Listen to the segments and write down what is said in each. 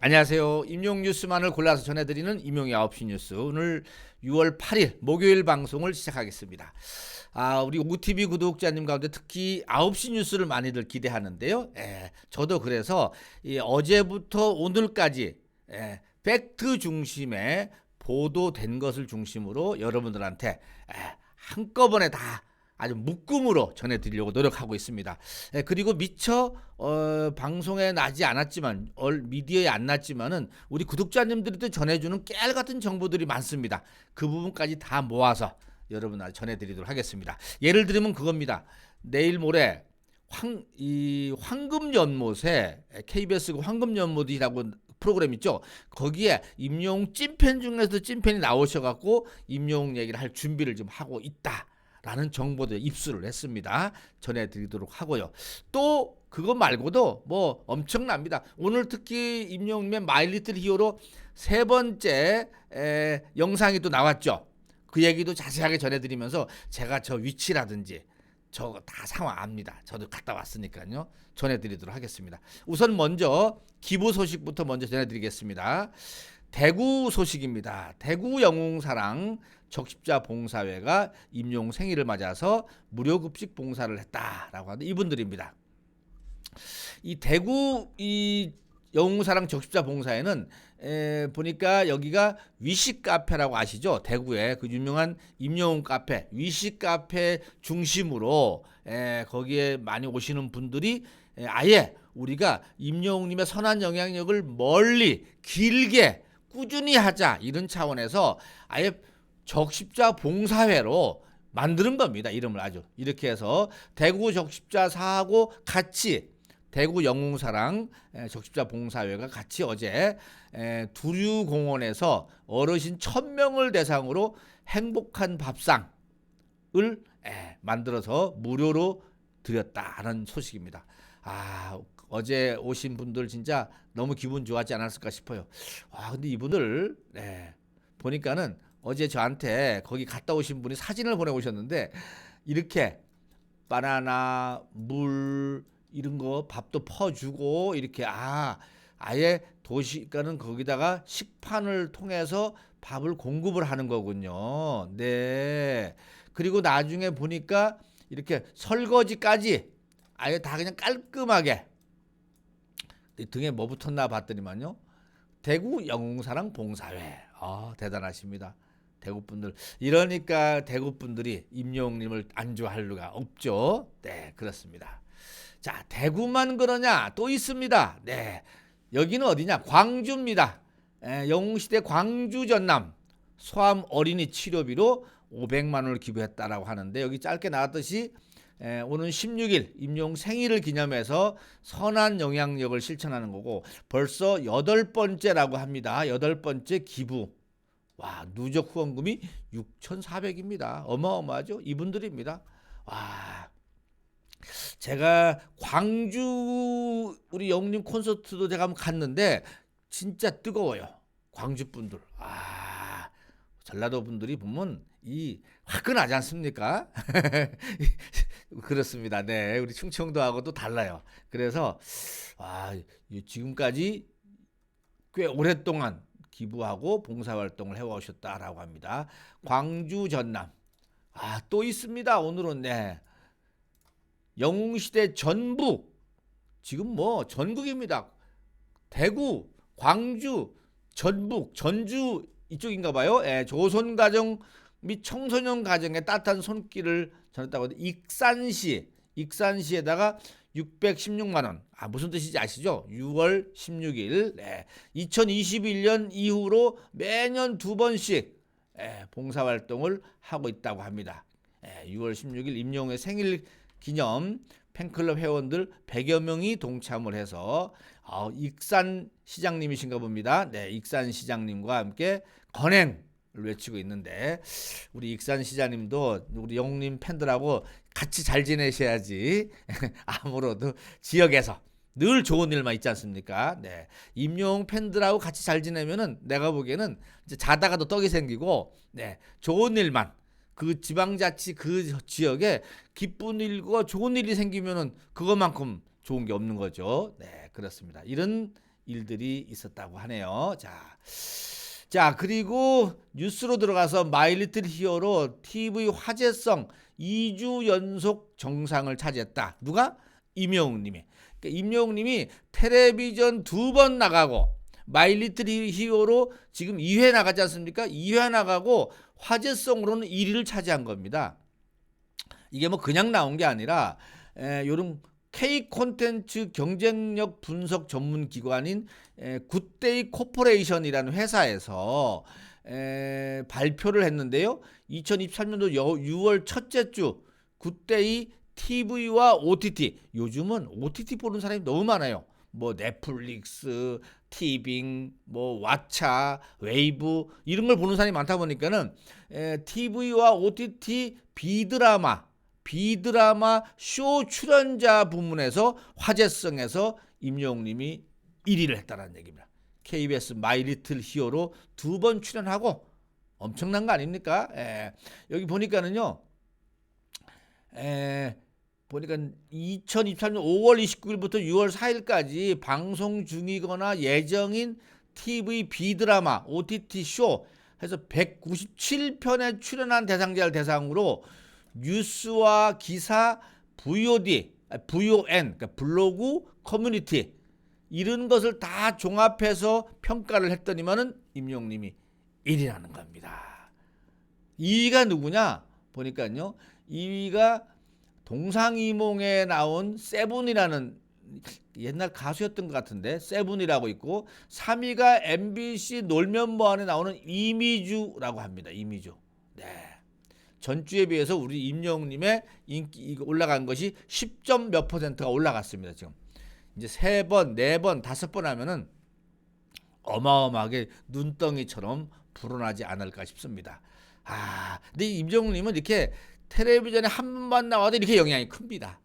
안녕하세요. 임용 뉴스만을 골라서 전해드리는 임용의 9시 뉴스. 오늘 6월 8일 목요일 방송을 시작하겠습니다. 아, 우리 OTV 구독자님 가운데 특히 9시 뉴스를 많이들 기대하는데요. 예, 저도 그래서 이 어제부터 오늘까지 예, 팩트 중심의 보도된 것을 중심으로 여러분들한테 예, 한꺼번에 다 아주 묶음으로 전해드리려고 노력하고 있습니다. 예, 그리고 미처 어, 방송에 나지 않았지만 얼 미디어에 안 났지만은 우리 구독자님들도 전해주는 깨알 같은 정보들이 많습니다. 그 부분까지 다 모아서 여러분한테 전해드리도록 하겠습니다. 예를 들면 그겁니다. 내일 모레 황, 이 황금 연못에 KBS 그 황금 연못이라고 프로그램 있죠. 거기에 임용 찐팬 중에서 찐팬이 나오셔갖고 임용 얘기를 할 준비를 좀 하고 있다. 라는 정보들 입수를 했습니다. 전해드리도록 하고요. 또 그거 말고도 뭐 엄청납니다. 오늘 특히 임용님의 마일리틀 히어로 세 번째 에, 영상이 또 나왔죠. 그 얘기도 자세하게 전해드리면서 제가 저 위치라든지 저거 다 상황 압니다. 저도 갔다 왔으니까요. 전해드리도록 하겠습니다. 우선 먼저 기부 소식부터 먼저 전해드리겠습니다. 대구 소식입니다. 대구 영웅사랑 적십자 봉사회가 임용 생일을 맞아서 무료 급식 봉사를 했다라고 하는 이분들입니다. 이 대구 이 영웅사랑 적십자 봉사회는 에, 보니까 여기가 위식 카페라고 아시죠? 대구에 그 유명한 임영웅 카페, 위식 카페 중심으로 에, 거기에 많이 오시는 분들이 에, 아예 우리가 임영웅님의 선한 영향력을 멀리 길게 꾸준히 하자 이런 차원에서 아예 적십자 봉사회로 만드는 겁니다. 이름을 아주 이렇게 해서 대구 적십자 사하고 같이 대구 영웅사랑 에, 적십자 봉사회가 같이 어제 에, 두류공원에서 어르신 천명을 대상으로 행복한 밥상을 에, 만들어서 무료로 드렸다는 소식입니다. 아 어제 오신 분들 진짜 너무 기분 좋았지 않았을까 싶어요. 아 근데 이분들 네, 보니까는 어제 저한테 거기 갔다 오신 분이 사진을 보내오셨는데 이렇게 바나나 물 이런 거 밥도 퍼주고 이렇게 아 아예 도시가는 거기다가 식판을 통해서 밥을 공급을 하는 거군요. 네. 그리고 나중에 보니까 이렇게 설거지까지 아예 다 그냥 깔끔하게 이 등에 뭐 붙었나 봤더니만요. 대구 영웅사랑 봉사회. 아, 대단하십니다. 대구 분들. 이러니까 대구 분들이 임영웅님을 안 좋아할 리가 없죠. 네, 그렇습니다. 자, 대구만 그러냐? 또 있습니다. 네. 여기는 어디냐? 광주입니다. 에, 영웅시대 광주 전남 소암 어린이 치료비로 500만 원을 기부했다라고 하는데 여기 짧게 나왔듯이 에, 오는 16일 임용 생일을 기념해서 선한 영향력을 실천하는 거고 벌써 여덟 번째라고 합니다. 여덟 번째 기부. 와, 누적 후원금이 6,400입니다. 어마어마하죠? 이분들입니다. 와. 제가 광주 우리 영님 콘서트도 제가 한번 갔는데 진짜 뜨거워요. 광주 분들. 아, 전라도 분들이 보면 이 화끈하지 않습니까? 그렇습니다. 네, 우리 충청도하고도 달라요. 그래서 아, 이 지금까지 꽤 오랫동안 기부하고 봉사활동을 해오셨다라고 합니다. 광주 전남. 아, 또 있습니다. 오늘은 네. 영웅시대 전북. 지금 뭐 전국입니다. 대구, 광주, 전북, 전주 이쪽인가 봐요. 예, 조선 가정 및 청소년 가정에 따뜻한 손길을 전했다고 익산시, 익산시에다가 616만 원. 아, 무슨 뜻인지 아시죠? 6월 16일. 네. 2021년 이후로 매년 두 번씩 예, 봉사 활동을 하고 있다고 합니다. 예, 6월 16일 임영웅의 생일 기념 팬클럽 회원들 100여 명이 동참을 해서 어, 익산 시장님이신가 봅니다. 네, 익산 시장님과 함께 건행을 외치고 있는데 우리 익산 시장님도 우리 영웅님 팬들하고 같이 잘 지내셔야지 아무로도 지역에서 늘 좋은 일만 있지 않습니까? 네. 임용 팬들하고 같이 잘 지내면은 내가 보기에는 이제 자다가도 떡이 생기고 네. 좋은 일만 그 지방자치 그 지역에 기쁜 일과 좋은 일이 생기면은 그것만큼 좋은 게 없는 거죠. 네, 그렇습니다. 이런 일들이 있었다고 하네요. 자. 자, 그리고 뉴스로 들어가서 마이리틀 히어로 TV 화제성 2주 연속 정상을 차지했다. 누가? 임영웅 님이. 그러니까 임영웅 님이 텔레비전 두 번 나가고 마이리틀 히어로 지금 2회 나가지 않습니까? 2회 나가고 화제성으로는 1위를 차지한 겁니다. 이게 뭐 그냥 나온 게 아니라 에, 요런 K 콘텐츠 경쟁력 분석 전문 기관인 에, 굿데이 코퍼레이션이라는 회사에서 에, 발표를 했는데요. 2023년도 6월 첫째 주 굿데이 TV와 OTT 요즘은 OTT 보는 사람이 너무 많아요. 뭐 넷플릭스, 티빙, 뭐 왓챠, 웨이브 이런 걸 보는 사람이 많다 보니까는 에, TV와 OTT 비드라마 비드라마 쇼 출연자 부문에서 화제성에서 임영웅님이 1위를 했다는 얘기입니다. KBS 마이리틀 히어로 두 번 출연하고 엄청난 거 아닙니까? 에, 여기 보니까는요. 에, 보니까 2023년 5월 29일부터 6월 4일까지 방송 중이거나 예정인 TV 비드라마 OTT 쇼 해서 197편에 출연한 대상자를 대상으로 뉴스와 기사, VOD, 아, VON, 그러니까 블로그, 커뮤니티 이런 것을 다 종합해서 평가를 했더니만은 임용님이 1위라는 겁니다. 2위가 누구냐? 보니까요. 2위가 동상이몽에 나온 세븐이라는 옛날 가수였던 것 같은데 세븐이라고 있고 3위가 MBC 놀면 뭐하네 나오는 이미주라고 합니다. 이미주. 네. 전주에 비해서 우리 임영웅님의 인기 올라간 것이 10점 몇 퍼센트가 올라갔습니다. 지금 이제 세 번, 네 번, 다섯 번 하면은 어마어마하게 눈덩이처럼 불어나지 않을까 싶습니다. 아, 근데 임정웅님은 이렇게 텔레비전에 한 번만 나와도 이렇게 영향이 큽니다.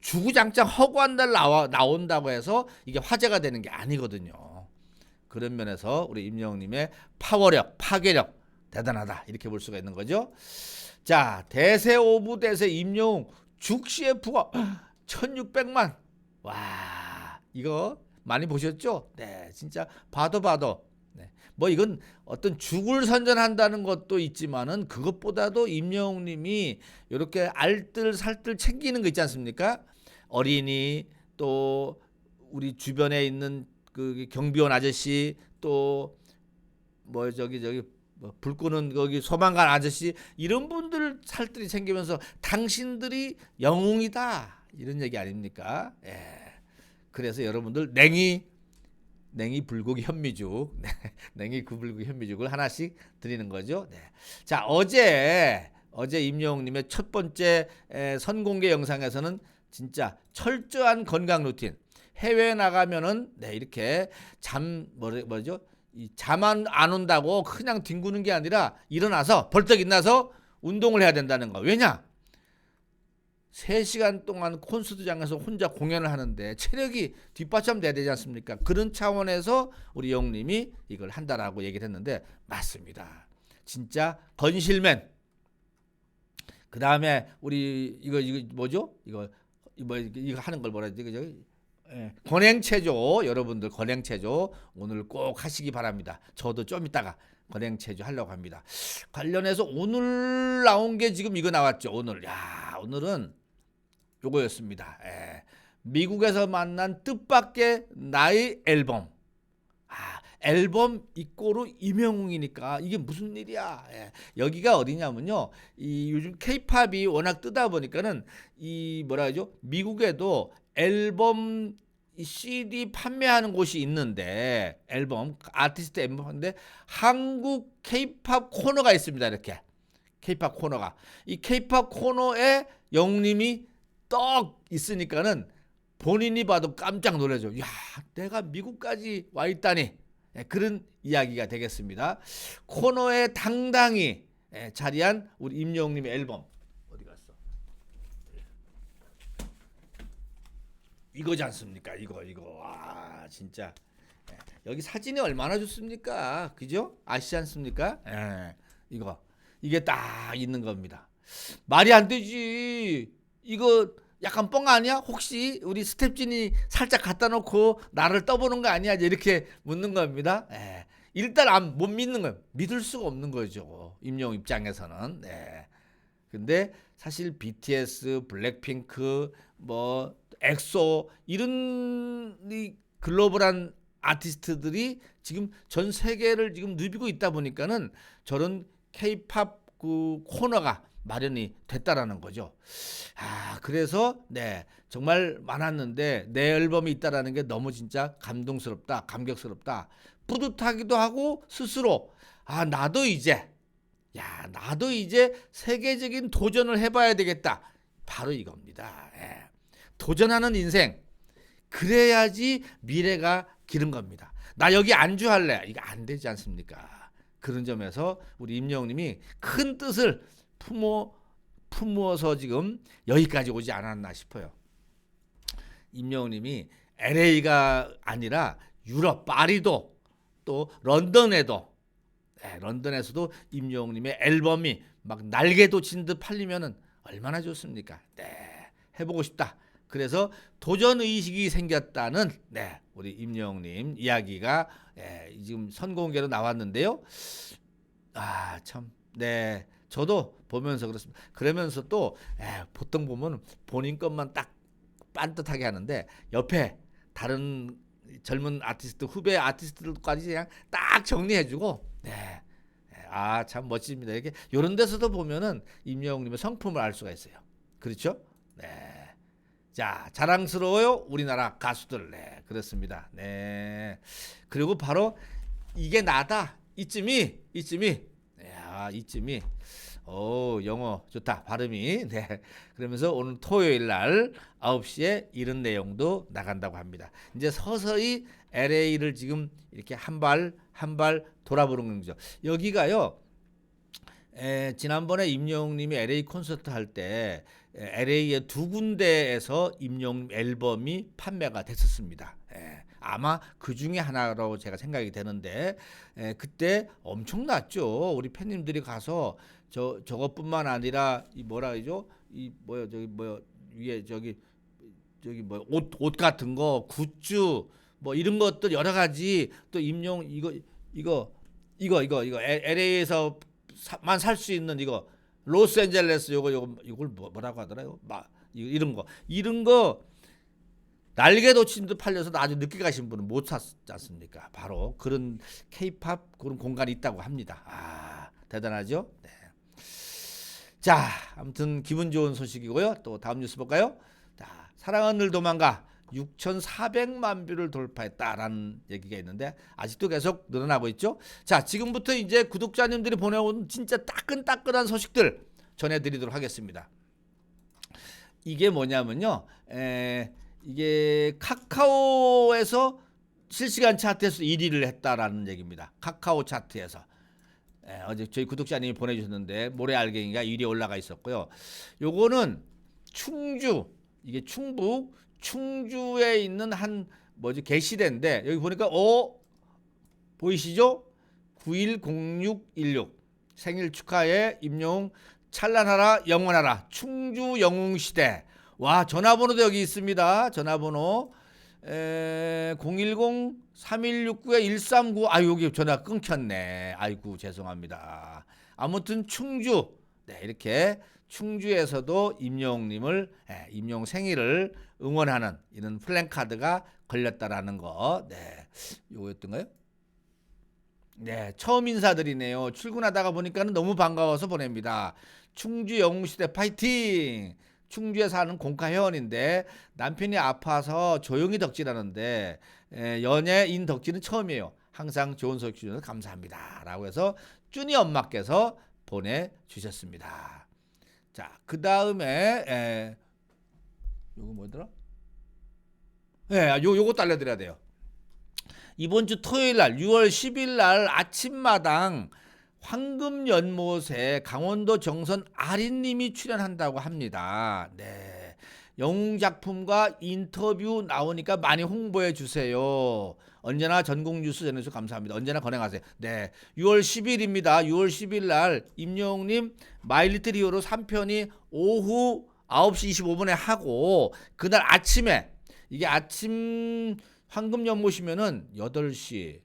주구장창 허구한 날 나와 나온다고 해서 이게 화제가 되는 게 아니거든요. 그런 면에서 우리 임영웅님의 파워력, 파괴력 대단하다 이렇게 볼 수가 있는 거죠. 자 대세 오브 대세 임영웅 죽 CF가 1,600만 와 이거 많이 보셨죠? 네 진짜 봐도 봐도 네. 뭐 이건 어떤 죽을 선전한다는 것도 있지만은 그것보다도 임영웅님이 이렇게 알뜰 살뜰 챙기는 거 있지 않습니까? 어린이 또 우리 주변에 있는 그 경비원 아저씨 또 뭐 저기 저기 뭐불 끄는 거기 소방관 아저씨 이런 분들 살뜰히 챙기면서 당신들이 영웅이다 이런 얘기 아닙니까? 예. 그래서 여러분들 냉이 냉이 불고기 현미죽, 네, 냉이 구불고기 현미죽을 하나씩 드리는 거죠. 네. 자 어제 어제 임영웅님의 첫 번째 에, 선공개 영상에서는 진짜 철저한 건강 루틴. 해외 나가면은 네 이렇게 잠 뭐래 뭐죠? 잠안 안 온다고 그냥 뒹구는 게 아니라 일어나서 벌떡 일어나서 운동을 해야 된다는 거. 왜냐? 3시간 동안 콘서트장에서 혼자 공연을 하는데 체력이 뒷받침돼야 되지 않습니까? 그런 차원에서 우리 영님이 이걸 한다라고 얘기를 했는데 맞습니다. 진짜 건실맨. 그 다음에 우리 이거 이거 뭐죠? 이거 뭐 이거 하는 걸 뭐라 지 이거 저기 예, 권행체조 여러분들 권행체조 오늘 꼭 하시기 바랍니다. 저도 좀 이따가 권행체조 하려고 합니다. 관련해서 오늘 나온 게 지금 이거 나왔죠. 오늘 야 오늘은 요거였습니다. 예, 미국에서 만난 뜻밖의 나의 앨범. 아, 앨범 이꼬로 임영웅이니까 이게 무슨 일이야? 예, 여기가 어디냐면요. 이 요즘 케이팝이 워낙 뜨다 보니까는 이 뭐라 하죠? 미국에도 앨범 CD 판매하는 곳이 있는데 앨범 아티스트 앨범인데 한국 케이팝 코너가 있습니다. 이렇게 케이팝 코너가 이 케이팝 코너에 영님이 떡 있으니까는 본인이 봐도 깜짝 놀라죠. 야, 내가 미국까지 와 있다니. 예, 그런 이야기가 되겠습니다. 코너에 당당히 예, 자리한 우리 임영웅님의 앨범 이거지 않습니까? 이거 이거 와 진짜 예. 여기 사진이 얼마나 좋습니까? 그죠? 아시지 않습니까? 예. 이거 이게 딱 있는 겁니다. 말이 안 되지. 이거 약간 뻥 아니야? 혹시 우리 스텝진이 살짝 갖다 놓고 나를 떠보는 거 아니야? 이렇게 묻는 겁니다. 예. 일단 안, 못 믿는 거예요. 믿을 수가 없는 거죠. 임용 입장에서는. 네. 근데 사실 BTS, 블랙핑크, 뭐 엑소 이런 이 글로벌한 아티스트들이 지금 전 세계를 지금 누비고 있다 보니까는 저런 K-팝 그 코너가 마련이 됐다라는 거죠. 아, 그래서 네, 정말 많았는데 내 앨범이 있다라는 게 너무 진짜 감동스럽다, 감격스럽다. 뿌듯하기도 하고 스스로 아, 나도 이제 야, 나도 이제 세계적인 도전을 해 봐야 되겠다. 바로 이겁니다. 예. 도전하는 인생. 그래야지 미래가 기른 겁니다. 나 여기 안주할래. 이거 안 되지 않습니까? 그런 점에서 우리 임영님이 큰 뜻을 품어 품어서 지금 여기까지 오지 않았나 싶어요. 임영님이 LA가 아니라 유럽 파리도 또 런던에도 네, 런던에서도 임영님의 앨범이 막 날개 돋친 듯 팔리면은 얼마나 좋습니까? 네, 해보고 싶다. 그래서 도전 의식이 생겼다는 네 우리 임영님 이야기가 예, 지금 선공개로 나왔는데요. 아 참, 네 저도 보면서 그렇습니다. 그러면서 또 예, 보통 보면 본인 것만 딱 빤듯하게 하는데 옆에 다른 젊은 아티스트 후배 아티스트들까지 그냥 딱 정리해주고 네. 아 참 멋집니다. 이렇게 이런 데서도 보면은 임영웅님의 성품을 알 수가 있어요. 그렇죠? 네. 자 자랑스러워요 우리나라 가수들. 네 그렇습니다. 네. 그리고 바로 이게 나다 이쯤이 이쯤이 야 이쯤이 오 영어 좋다 발음이 네 그러면서 오늘 토요일 날 9시에 이런 내용도 나간다고 합니다. 이제 서서히 LA를 지금 이렇게 한 발 한 발 돌아보는 거죠. 여기가요. 에, 지난번에 임영웅님이 LA 콘서트 할때 LA의 두 군데에서 임영웅 앨범이 판매가 됐었습니다. 에, 아마 그 중에 하나라고 제가 생각이 되는데 에, 그때 엄청났죠. 우리 팬님들이 가서 저 저것뿐만 아니라 이 뭐라 그러죠? 이 뭐야 저기 뭐야 위에 저기 저기 뭐 옷 옷 같은 거 굿즈 뭐 이런 것들 여러 가지 또 임용 이거 이거 이거 이거 이거 LA에서 만 살 수 있는 이거 로스앤젤레스 요거 요거 이걸 뭐, 뭐라고 하더라요? 막 이런 거 이런 거 날개 듯 팔려서 아주 늦게 가신 분은 못 샀지 않습니까? 바로 그런 케이팝 그런 공간이 있다고 합니다. 아 대단하죠? 네. 자, 아무튼 기분 좋은 소식이고요. 또 다음 뉴스 볼까요? 자, 사랑은 늘 도망가 6,400만 뷰를 돌파했다라는 얘기가 있는데 아직도 계속 늘어나고 있죠. 자, 지금부터 이제 구독자님들이 보내온 진짜 따끈따끈한 소식들 전해드리도록 하겠습니다. 이게 뭐냐면요, 에, 이게 카카오에서 실시간 차트에서 1위를 했다라는 얘기입니다. 카카오 차트에서. 예, 어제 저희 구독자님이 보내주셨는데 모래 알갱이가 1위에 올라가 있었고요. 요거는 충주 이게 충북 충주에 있는 한 뭐지 게시대인데 여기 보니까 어 보이시죠? 910616 생일 축하해 임영웅 찬란하라 영원하라 충주 영웅 시대 와 전화번호도 여기 있습니다 전화번호 에, 010 3169에 139. 아, 여기 전화 끊겼네. 아이고, 죄송합니다. 아무튼 충주. 네, 이렇게 충주에서도 임영웅님을 예, 임영웅 생일을 응원하는 이런 플랜카드가 걸렸다라는 거. 네. 요거였던가요? 네, 처음 인사드리네요. 출근하다가 보니까는 너무 반가워서 보냅니다. 충주 영웅시대 파이팅! 충주에 사는 공카 회원인데 남편이 아파서 조용히 덕질하는데 에, 연예인 덕질은 처음이에요. 항상 좋은 소식 주셔서 감사합니다. 라고 해서 쭈니 엄마께서 보내주셨습니다. 자, 그 다음에 요거 뭐더라? 예, 요, 요것도 알려드려야 돼요. 이번 주 토요일 날 6월 10일 날 아침마당 황금 연못에 강원도 정선 아린님이 출연한다고 합니다. 네. 영웅 작품과 인터뷰 나오니까 많이 홍보해 주세요. 언제나 전국 뉴스 전해주셔서 감사합니다. 언제나 건행하세요. 네. 6월 10일입니다. 6월 10일 날 임영웅님 마일리틀 히어로 3편이 오후 9시 25분에 하고 그날 아침에 이게 아침 황금 연못이면은 8시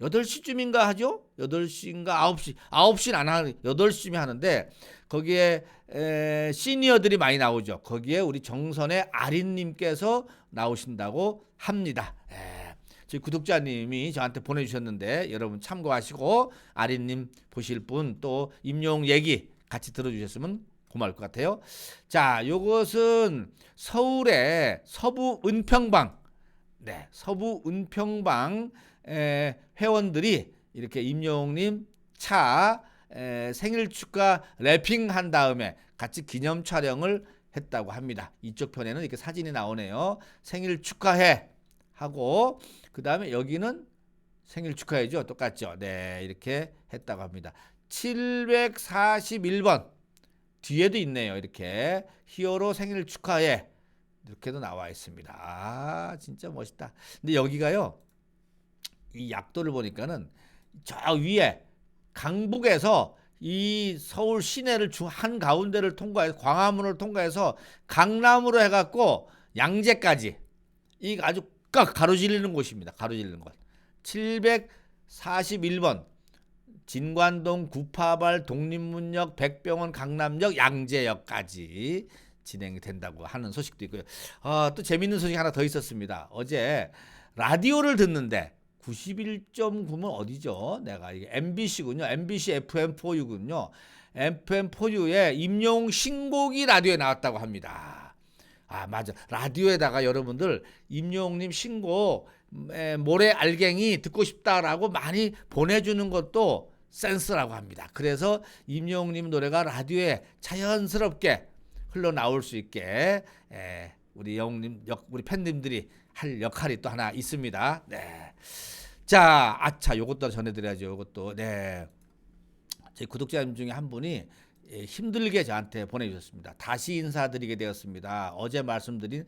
8시쯤인가 하죠? 8시인가 9시 9시는 안 하는 8시쯤에 하는데 거기에 에, 시니어들이 많이 나오죠. 거기에 우리 정선의 아린 님께서 나오신다고 합니다. 에, 저희 구독자님이 저한테 보내주셨는데 여러분 참고하시고 아린님 보실 분 또 임용 얘기 같이 들어주셨으면 고마울 것 같아요. 자, 요것은 서울의 서부 은평방, 네, 서부 은평방 에, 회원들이 이렇게 임용님 차 에, 생일 축하 랩핑 한 다음에 같이 기념 촬영을 했다고 합니다. 이쪽 편에는 이렇게 사진이 나오네요. 생일 축하해 하고 그 다음에 여기는 생일 축하해죠. 똑같죠. 네, 이렇게 했다고 합니다. 741번 뒤에도 있네요. 이렇게 히어로 생일 축하해 이렇게도 나와 있습니다. 아, 진짜 멋있다. 근데 여기가요. 이 약도를 보니까는 저 위에 강북에서 이 서울 시내를 중 한 가운데를 통과해서 광화문을 통과해서 강남으로 해갖고 양재까지 이 아주 꽉 가로질리는 곳입니다. 가로질리는 곳. 741번 진관동 구파발 독립문역 백병원 강남역 양재역까지 진행이 된다고 하는 소식도 있고요. 아, 또 재밌는 소식 하나 더 있었습니다. 어제 라디오를 듣는데 91.9면 어디죠? 내가 이게 MBC군요. MBC FM4U군요. FM4U에 임용 신곡이 라디오에 나왔다고 합니다. 아, 맞아. 라디오에다가 여러분들 임용님 신곡 에, 모래 알갱이 듣고 싶다라고 많이 보내주는 것도 센스라고 합니다. 그래서 임용님 노래가 라디오에 자연스럽게 흘러나올 수 있게 에, 우리 영님 역, 우리 팬님들이 할 역할이 또 하나 있습니다. 네. 자, 아차, 요것도 전해드려야죠. 요것도 네. 제 구독자님 중에 한 분이 예, 힘들게 저한테 보내주셨습니다. 다시 인사드리게 되었습니다. 어제 말씀드린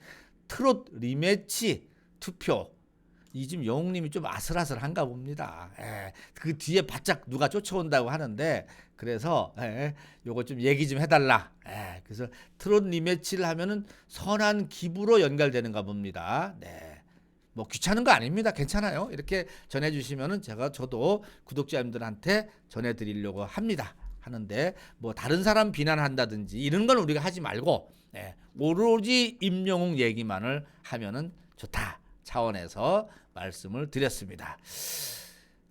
트롯 리매치 투표. 이 지금 영웅님이 좀 아슬아슬한가 봅니다. 예, 그 뒤에 바짝 누가 쫓아온다고 하는데 그래서 예, 요거 좀 얘기 좀 해달라. 예, 그래서 트롯 리매치를 하면은 선한 기부로 연결되는가 봅니다. 네. 뭐 귀찮은 거 아닙니다. 괜찮아요. 이렇게 전해주시면은 제가 저도 구독자님들한테 전해드리려고 합니다. 하는데 뭐 다른 사람 비난한다든지 이런 건 우리가 하지 말고 예, 오로지 임영웅 얘기만을 하면은 좋다 차원에서 말씀을 드렸습니다.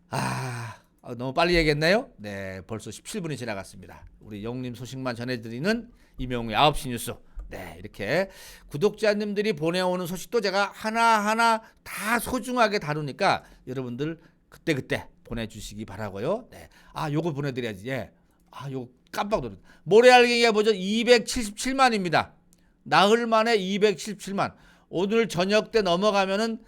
아 어, 너무 빨리 얘기했나요? 네 벌써 17분이 지나갔습니다. 우리 영님 소식만 전해드리는 임영웅의 9시 뉴스 네, 이렇게 구독자님들이 보내오는 소식도 제가 하나하나 다 소중하게 다루니까 여러분들 그때그때 보내주시기 바라고요. 네. 아, 요거 보내드려야지. 예. 아, 요거 깜빡 놀랐 모래알갱이가 버전 277만입니다. 나흘 만에 277만. 오늘 저녁 때 넘어가면은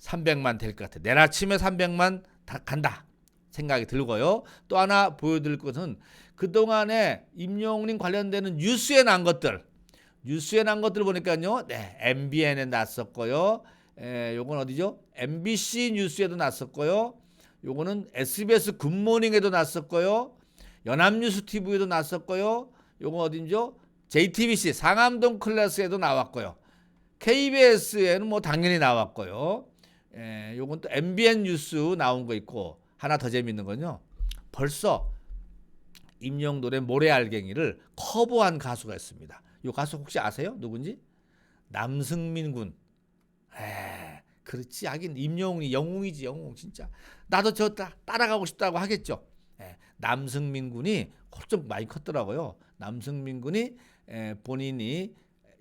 300만 될 것 같아. 내일 아침에 300만 다 간다. 생각이 들고요. 또 하나 보여드릴 것은 그동안에 임영웅님 관련되는 뉴스에 난 것들 뉴스에 난 것들 보니까요. 네, MBN에 났었고요. 에, 요건 어디죠? MBC 뉴스에도 났었고요. 요거는 SBS 굿모닝에도 났었고요. 연합뉴스 TV에도 났었고요. 요건 어딘죠? JTBC 상암동 클래스에도 나왔고요. KBS에는 뭐 당연히 나왔고요. 에, 요건 또 MBN 뉴스 나온 거 있고 하나 더 재밌는 건요. 벌써 임영돌의 모래알갱이를 커버한 가수가 있습니다. 요 가수 혹시 아세요? 누군지? 남승민 군. 에, 그렇지. 하긴 임영웅이 영웅이지 영웅 진짜. 나도 저 따, 따라가고 싶다고 하겠죠. 에, 남승민 군이 좀 많이 컸더라고요. 남승민 군이 에, 본인이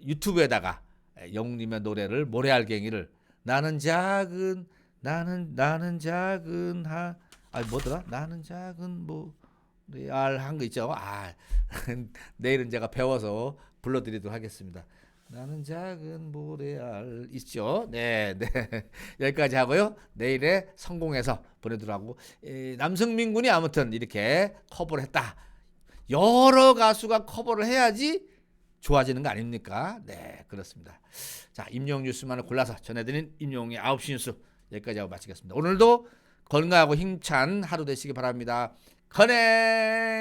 유튜브에다가 에, 영웅님의 노래를 모래알갱이를 나는 작은 나는 나는 작은 하 아니 뭐더라? 나는 작은 뭐 알한 거 있죠. 아 내일은 제가 배워서 불러드리도록 하겠습니다. 나는 작은 모래알 있죠. 네, 네. 여기까지 하고요. 내일에 성공해서 에, 남성민 군이 아무튼 이렇게 커버를 했다. 여러 가수가 커버를 해야지 좋아지는 거 아닙니까? 네, 그렇습니다. 자, 임용 뉴스만을 골라서 전해드린 임용의 9시 뉴스 여기까지 하고 마치겠습니다. 오늘도 건강하고 힘찬 하루 되시기 바랍니다. 건행